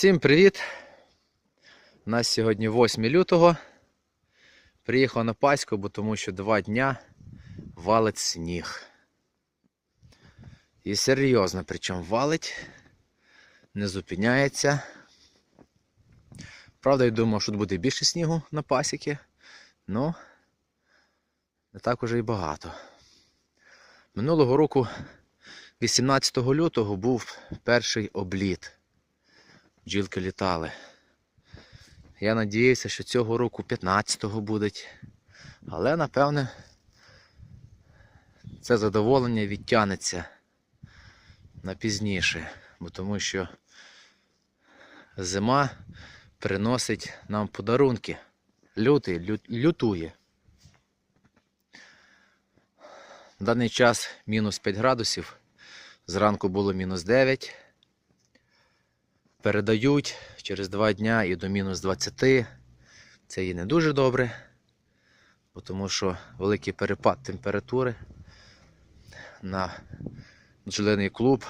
Всім привіт! У нас сьогодні 8 лютого. Приїхав на Паську, бо тому що два дня валить сніг. І серйозно, причому валить, не зупиняється. Правда, я думав, що тут буде більше снігу на пасіки, але не так уже і багато. Минулого року, 18 лютого, був перший обліт бджілки літали. Я надіюся, що цього року 15-го будуть. Але напевне це задоволення відтягнеться на пізніше, бо тому що зима приносить нам подарунки. Лютий лю- лютує. В даний час мінус 5 градусів. Зранку було мінус 9 передають через 2 дня і до мінус 20. Це і не дуже добре, тому що великий перепад температури на бджолиний клуб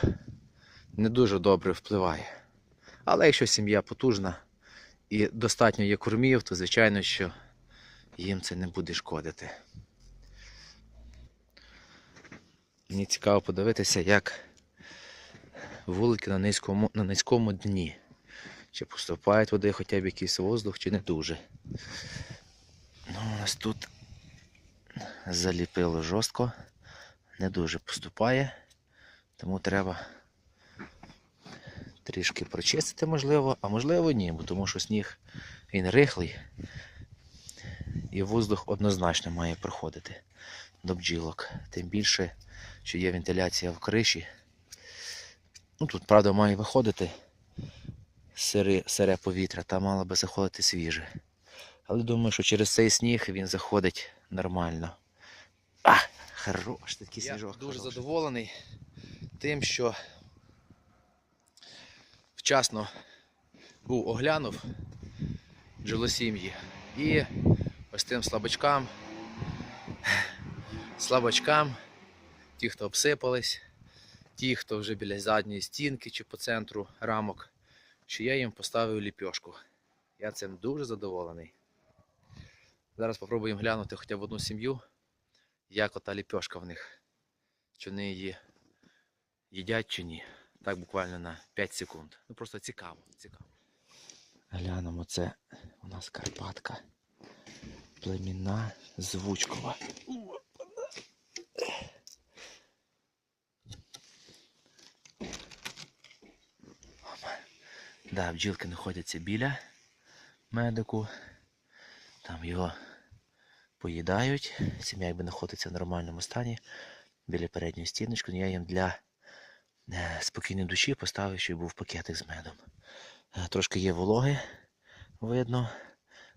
не дуже добре впливає. Але якщо сім'я потужна і достатньо є кормів, то звичайно, що їм це не буде шкодити. Мені цікаво подивитися, як вулики на низькому, на низькому дні. Чи поступає туди хоча б якийсь воздух, чи не дуже. Ну, у нас тут заліпило жорстко, не дуже поступає, тому треба трішки прочистити, можливо, а можливо ні, бо тому що сніг він рихлий і воздух однозначно має проходити до бджілок. Тим більше, що є вентиляція в криші. Ну тут, правда, має виходити сире, сире повітря, там мало би заходити свіже. Але думаю, що через цей сніг він заходить нормально. А, хорош, такий Я сніжок. дуже хороший. задоволений тим, що вчасно був оглянув бджолосім'ї і ось тим слабачкам, слабачкам, ті, хто обсипались, ті, хто вже біля задньої стінки чи по центру рамок, що я їм поставив ліпьошку. Я цим дуже задоволений. Зараз спробуємо глянути хоча б одну сім'ю, як ота ліпьошка в них. Чи вони її їдять чи ні. Так буквально на 5 секунд. Ну просто цікаво, цікаво. Глянемо, це у нас Карпатка. Племінна звучкова. Да, бджілки знаходяться біля медику. Там його поїдають. Сім'я якби знаходиться в нормальному стані біля передньої стіночки. Я їм для е, спокійної душі поставив, щоб був пакетик з медом. Е, Трошки є вологи, видно.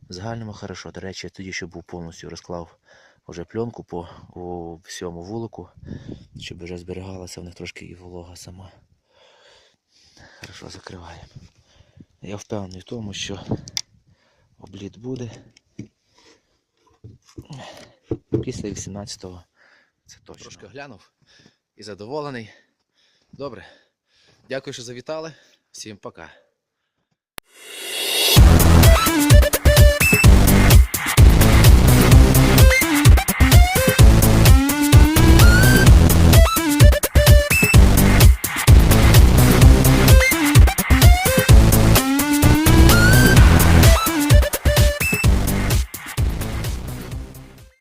В загальному хорошо. До речі, я тоді, що був повністю розклав вже пленку по всьому вулику, щоб вже зберігалася в них трошки і волога сама. Хорошо закриваємо. Я впевнений в тому, що обліт буде. Після 18-го це точно. Трошки глянув і задоволений. Добре. Дякую, що завітали. Всім пока.